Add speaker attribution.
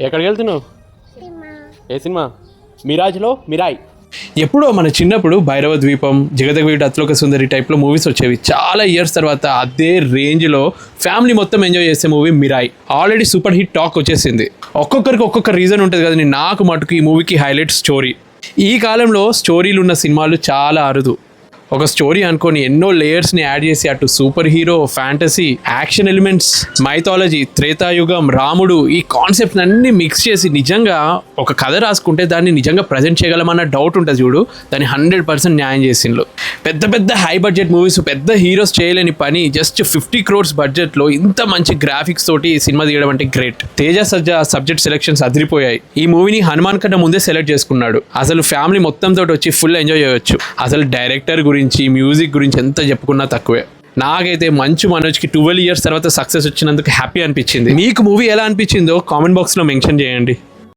Speaker 1: ఎక్కడికి వెళ్తున్నావు?
Speaker 2: సినిమా.
Speaker 1: ఏ సినిమా? మిరాజ్లో? మిరాయ్. ఎప్పుడో మన చిన్నప్పుడు భైరవ ద్వీపం జగదగవీడు అత్లోక సుందరి టైప్లో మూవీస్ వచ్చేవి. చాలా ఇయర్స్ తర్వాత అదే రేంజ్లో ఫ్యామిలీ మొత్తం ఎంజాయ్ చేసే movie Mirai. Already super hit talk వచ్చేసింది. ఒక్కొక్కరికి ఒక్కొక్క రీజన్ ఉంటుంది కదండి నాకు మటుకు ఈ మూవీకి హైలైట్ స్టోరీ ఈ కాలంలో స్టోరీలు ఉన్న సినిమాలు చాలా అరుదు. ఒక స్టోరీ అనుకొని ఎన్నో లేయర్స్ని యాడ్ చేసి అటు super hero fantasy action elements mythology Treta Yuga రాముడు ఈ కాన్సెప్ట్స్ అన్ని మిక్స్ చేసి నిజంగా ఒక కథ రాసుకుంటే దాన్ని నిజంగా ప్రజెంట్ చేయగలమన్న డౌట్ ఉంటుంది చూడు. దాన్ని హండ్రెడ్ పర్సెంట్ న్యాయం చేసిండ్రు పెద్ద పెద్ద హై బడ్జెట్ మూవీస్ పెద్ద హీరోస్ చేయలేని పని జస్ట్ ఫిఫ్టీ క్రోర్స్ బడ్జెట్లో ఇంత మంచి గ్రాఫిక్స్ తోటి సినిమా తీయడం అంటే great Teja Sajja subject selections అదిరిపోయాయి. ఈ మూవీని హనుమాన్ కన్నా ముందే సెలెక్ట్ చేసుకున్నాడు. అసలు ఫ్యామిలీ మొత్తం తోటి వచ్చి ఫుల్ ఎంజాయ్ చేయొచ్చు. అసలు డైరెక్టర్ గురించి మ్యూజిక్ గురించి ఎంత చెప్పుకున్నా తక్కువే. నాకైతే మంచు మనోజ్కి ట్వెల్వ్ ఇయర్స్ తర్వాత సక్సెస్ వచ్చినందుకు హ్యాపీ అనిపించింది. మీకు మూవీ ఎలా అనిపించిందో కామెంట్ బాక్స్లో మెన్షన్ చేయండి.